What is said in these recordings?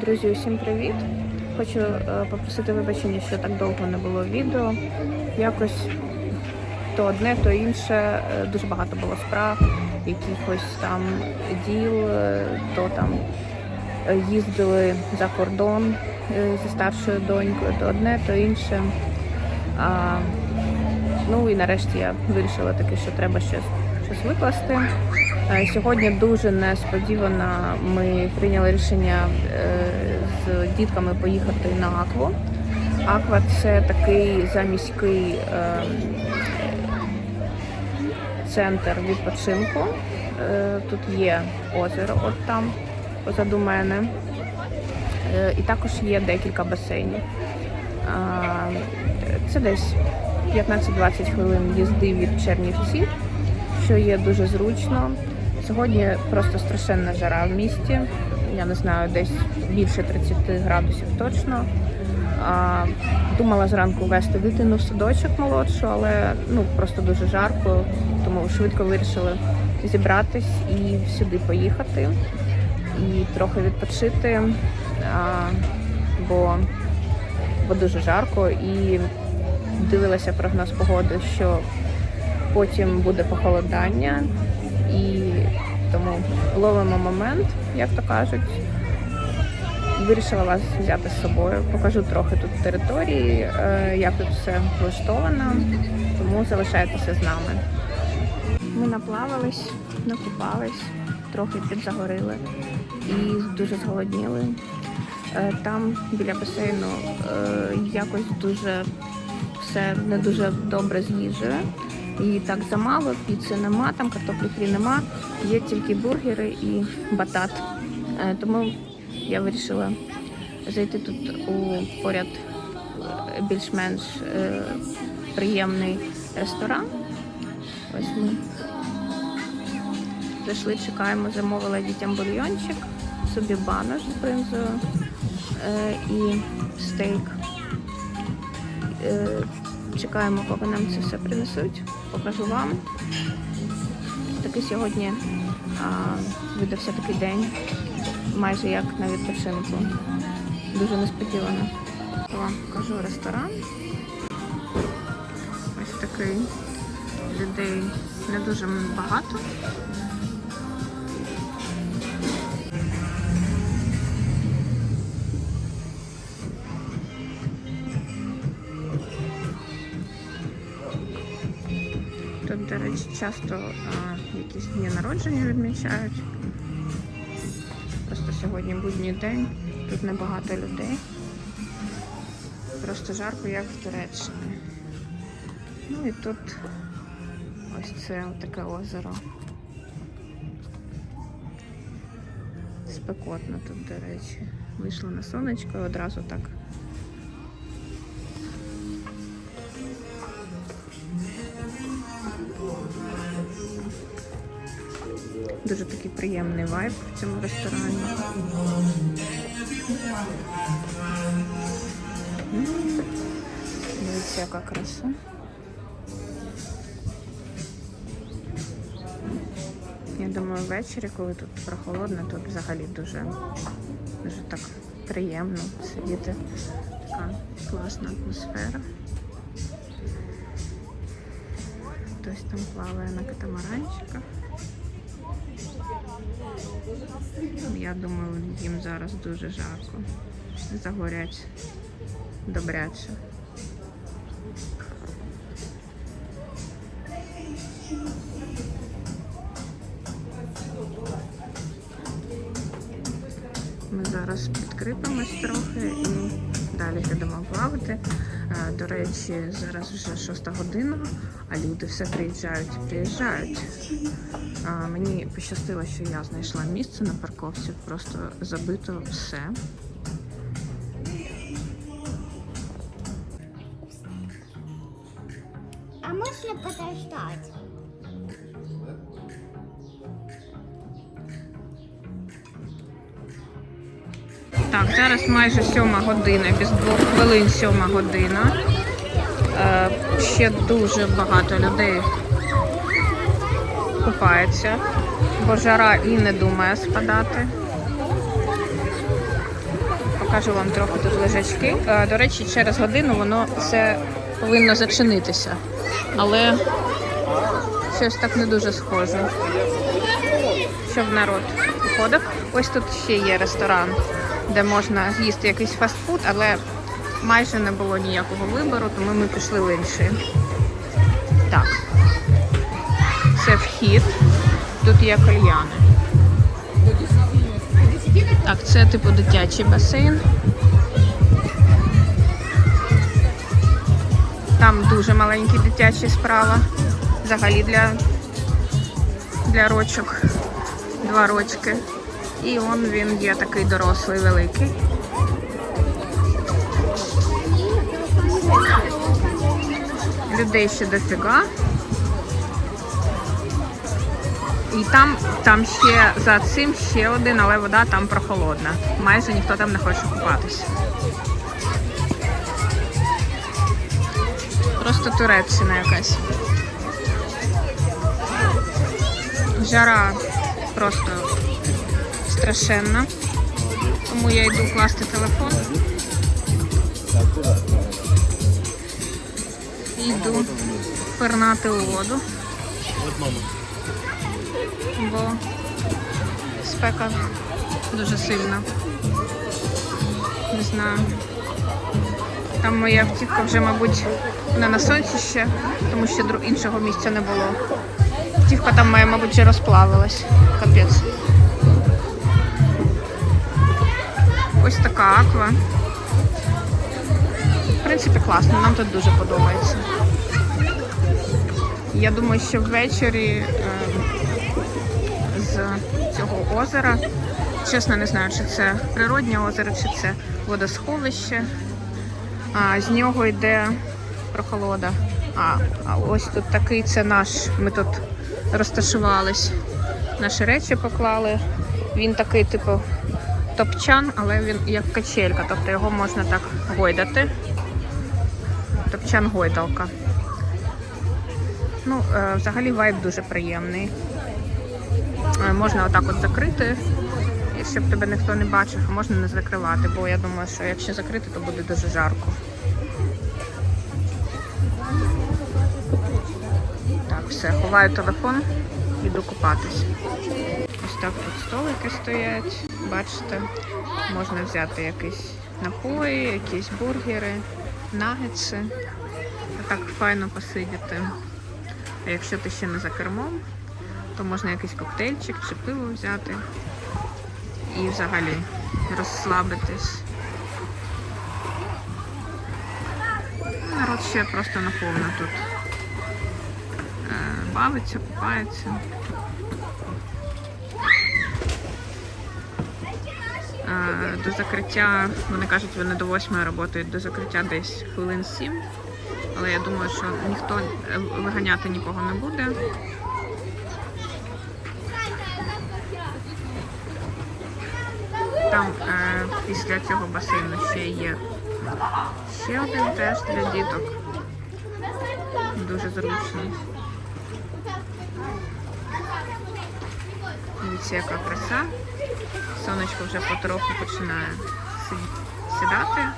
Друзі, усім привіт! Хочу е, попросити вибачення, що так довго не було відео. Якось то одне, то інше. Е, Дуже багато було справ, якихось там діл, е, то там їздили за кордон зі старшою донькою, то одне, то інше. А, ну і нарешті я вирішила таки, що треба щось, щось викласти. Е, Сьогодні дуже несподівано ми прийняли рішення е, з дітками поїхати на Акву. Аква це такий заміський е, центр відпочинку. Е, Тут є озеро, от там позаду мене. І також є декілька басейнів. Це десь 15-20 хвилин їзди від Чернівців, що є дуже зручно. Сьогодні просто страшенна жара в місті. Я не знаю, десь більше 30 градусів точно. А, думала зранку вести дитину в садочок молодшу, але ну просто дуже жарко, тому швидко вирішили зібратись і сюди поїхати і трохи відпочити, а, бо, бо дуже жарко і дивилася прогноз погоди, що потім буде похолодання, і тому ловимо момент, як то кажуть. Вирішила вас взяти з собою. Покажу трохи тут території, е, як тут все влаштовано, тому залишайтеся з нами. Ми наплавались, накупались, трохи підзагорили і дуже зголодніли. Е, Там біля басейну е, якось дуже все не дуже добре з їжею. І так замало, піци нема, там картоплі фрі нема, є тільки бургери і батат. Е, Тому я вирішила зайти тут у поряд е, більш-менш е, приємний ресторан. Ось ми зайшли, чекаємо, замовила дітям бульйончик, собі банош з бринзою і стейк. Чекаємо, поки нам це все принесуть. Покажу вам. Такий сьогодні а, видався такий день, майже як на відпочинку. Дуже несподівано. Вам покажу ресторан. Ось такий. Людей не дуже багато. До речі, часто а, якісь дні народження відмічають. Просто сьогодні будній день, тут небагато людей. Просто жарко, як в Туреччині. Ну і тут ось це таке озеро. Спекотно тут, до речі. Вийшло на сонечко і одразу так. Дуже такий приємний вайб в цьому ресторані. Дивіться, яка краса. Я думаю, ввечері, коли тут прохолодно, тут взагалі дуже, дуже так приємно сидіти. Така класна атмосфера. Хтось там плаває на катамаранчиках. Я думаю, їм зараз дуже жарко. Загорять добряче. Ми зараз підкріпимось трохи і далі підемо плавати. Е, До речі, зараз вже шоста година, а люди все приїжджають і приїжджають. Мені пощастило, що я знайшла місце на парковці, просто забито все. А можно подождать? Так, зараз майже сьома година, без двох хвилин сьома година. Е, ще дуже багато людей купається, бо жара і не думає спадати. Покажу вам трохи тут лежачки. Е, До речі, через годину воно все повинно зачинитися. Але щось так не дуже схоже. Щоб народ ходив. Ось тут ще є ресторан, де можна з'їсти якийсь фастфуд, але майже не було ніякого вибору, тому ми пішли в інший. Так. Це вхід. Тут є кальяни. Так, це типу дитячий басейн. Там дуже маленькі дитячі справа. Взагалі для, для рочок. Два рочки. І он він є такий дорослий великий. Людей ще дофіга. І там, там ще за цим ще один, але вода там прохолодна. Майже ніхто там не хоче купатися. Просто Туреччина якась. Жара просто страшенна. Тому я йду класти телефон. І йду пирнати у воду. Бо спека дуже сильна. Не знаю. Там моя автівка вже, мабуть, не на сонці ще, тому що іншого місця не було. Автівка там моя, мабуть, вже розплавилась. Капець. Ось така аква. В принципі, класно, нам тут дуже подобається. Я думаю, що ввечері е, з цього озера, чесно не знаю, чи це природнє озеро, чи це водосховище. А, з нього йде прохолода. А, а ось тут такий це наш. Ми тут розташувались. Наші речі поклали. Він такий, типу, топчан, але він як качелька, тобто його можна так гойдати. Топчан гойдалка. Ну, е, взагалі вайб дуже приємний. Е, Можна отак от закрити, щоб тебе ніхто не бачив, а можна не закривати, бо я думаю, що якщо закрити, то буде дуже жарко. Так, все, ховаю телефон, іду купатись. Ось так тут столики стоять. Бачите, можна взяти якісь напої, якісь бургери, нагетси. Так файно посидіти. А якщо ти ще не за кермом, то можна якийсь коктейльчик чи пиво взяти і взагалі розслабитись. Народ ще просто наповно тут е, бавиться, купається. Е, До закриття, вони кажуть, вони до 8 працюють, до закриття десь хвилин 7. Але я думаю, що ніхто е, виганяти нікого не буде. Там е, після цього басейну ще є ще один теж для діток. Дуже зручно. Дивіться, яка краса. Сонечко вже потроху починає сідати.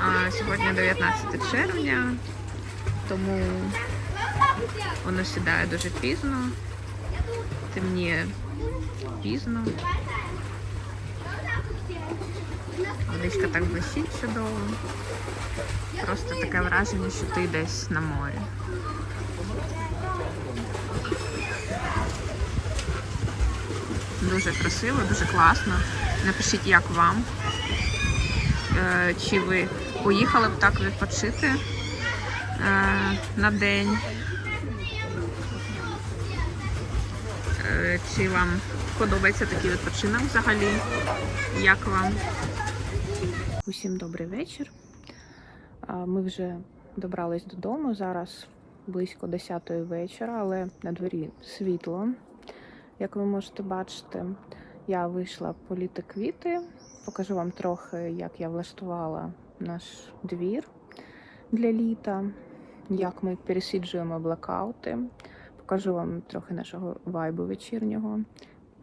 А сьогодні 19 червня, тому воно сідає дуже пізно, темніє пізно. Водичка так блищить чудово. Просто таке враження, що ти десь на морі. Дуже красиво, дуже класно. Напишіть, як вам. Е, Чи ви поїхали б так відпочити е, на день? Е, Чи вам подобається такий відпочинок взагалі? Як вам? Усім добрий вечір. Ми вже добрались додому. Зараз близько 10-ї вечора, але на дворі світло. Як ви можете бачити, я вийшла політи квіти. Покажу вам трохи, як я влаштувала наш двір для літа, як ми пересіджуємо блекаути. Покажу вам трохи нашого вайбу вечірнього.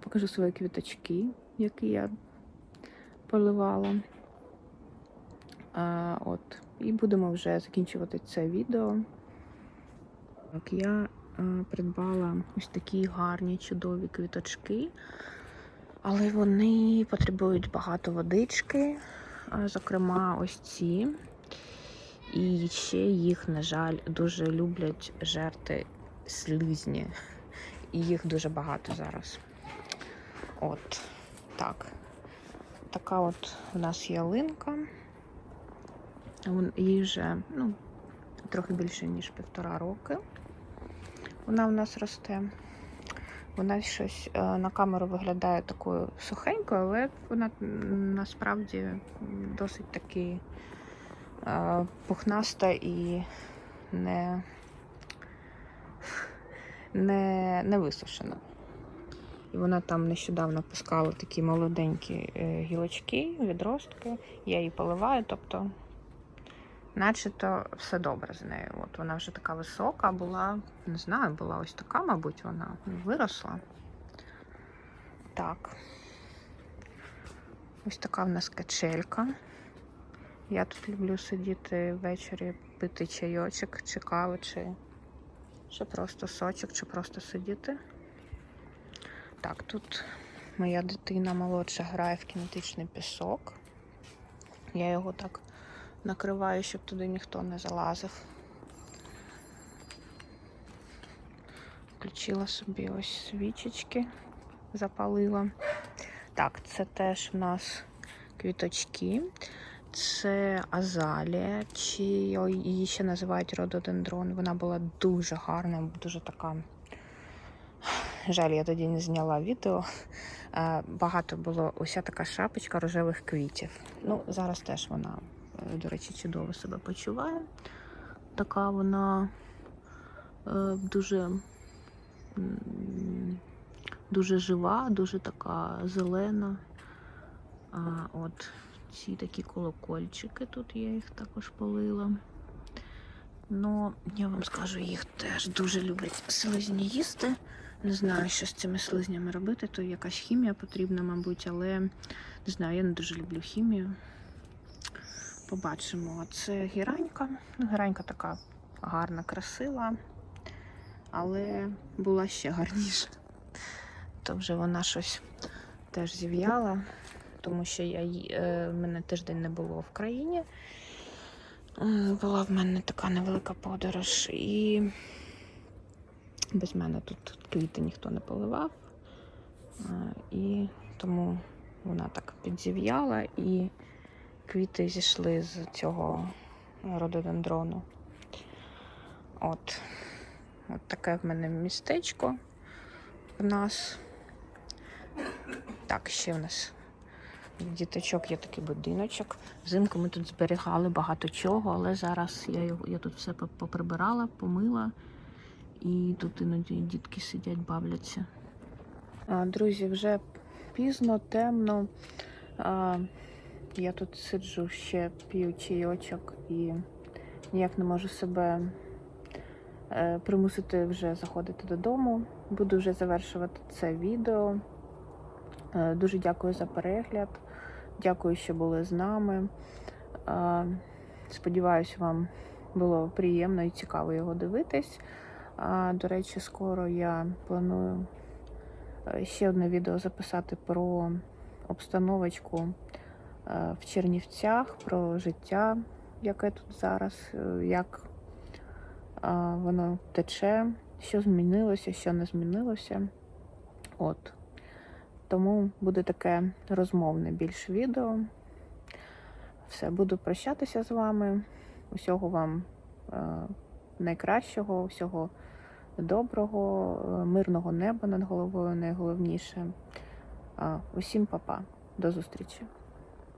Покажу свої квіточки, які я поливала. От. І будемо вже закінчувати це відео. Так, я е, придбала ось такі гарні чудові квіточки, але вони потребують багато водички, зокрема, ось ці. І ще їх, на жаль, дуже люблять жерти слизні. І їх дуже багато зараз. От так. Така от у нас ялинка. Їй вже ну, трохи більше, ніж півтора роки. Вона у нас росте. Вона щось е, на камеру виглядає такою сухенькою, але вона насправді досить таки е, пухнаста і не, не, не висушена. І вона там нещодавно пускала такі молоденькі е, гілочки, відростки. Я її поливаю, тобто, начебто, все добре з нею. От вона вже така висока була, не знаю, була ось така, мабуть, вона виросла. Так. Ось така в нас качелька. Я тут люблю сидіти ввечері, пити чайочок, чи каву, чи, чи просто сочок, чи просто сидіти. Так, тут моя дитина молодша грає в кінетичний пісок. Я його так накриваю, щоб туди ніхто не залазив. Включила собі ось свічечки, запалила. Так, це теж в нас квіточки. Це азалія, чи її ще називають рододендрон. Вона була дуже гарна, дуже така. Жаль, я тоді не зняла відео. Е, Багато було уся така шапочка рожевих квітів. Ну, зараз теж вона, до речі, чудово себе почуває. Така вона е, дуже, дуже жива, дуже така зелена. От ці такі колокольчики тут я їх також полила. Ну, я вам скажу, їх теж дуже люблять слизні їсти. Не знаю, що з цими слизнями робити, то якась хімія потрібна, мабуть, але не знаю, я не дуже люблю хімію. Побачимо. Це гіранька. Ну, гіранька така гарна, красива, але була ще гарніша. То вже вона щось теж зів'яла, тому що я, е, мене тиждень не було в країні. Е, Була в мене така невелика подорож, і без мене тут квіти ніхто не поливав. Е, І тому вона так підзів'яла, і квіти зійшли з цього рододендрону. От. От таке в мене містечко в нас. Так, ще в нас діточок є такий будиночок. Взимку ми тут зберігали багато чого, але зараз я, я тут все поприбирала, помила. І тут іноді дітки сидять, бавляться. Друзі, вже пізно, темно. Я тут сиджу ще п'ю чайочок і ніяк не можу себе е, примусити вже заходити додому. Буду вже завершувати це відео. Е, Дуже дякую за перегляд. Дякую, що були з нами. Е, Сподіваюсь, вам було приємно і цікаво його дивитись. А, До речі, скоро я планую ще одне відео записати про обстановочку в Чернівцях, про життя, яке тут зараз, е, як е, воно тече, що змінилося, що не змінилося. От. Тому буде таке розмовне більше відео. Все, буду прощатися з вами. Усього вам е, найкращого, всього доброго, е, мирного неба над головою найголовніше. Е, Усім па-па. До зустрічі!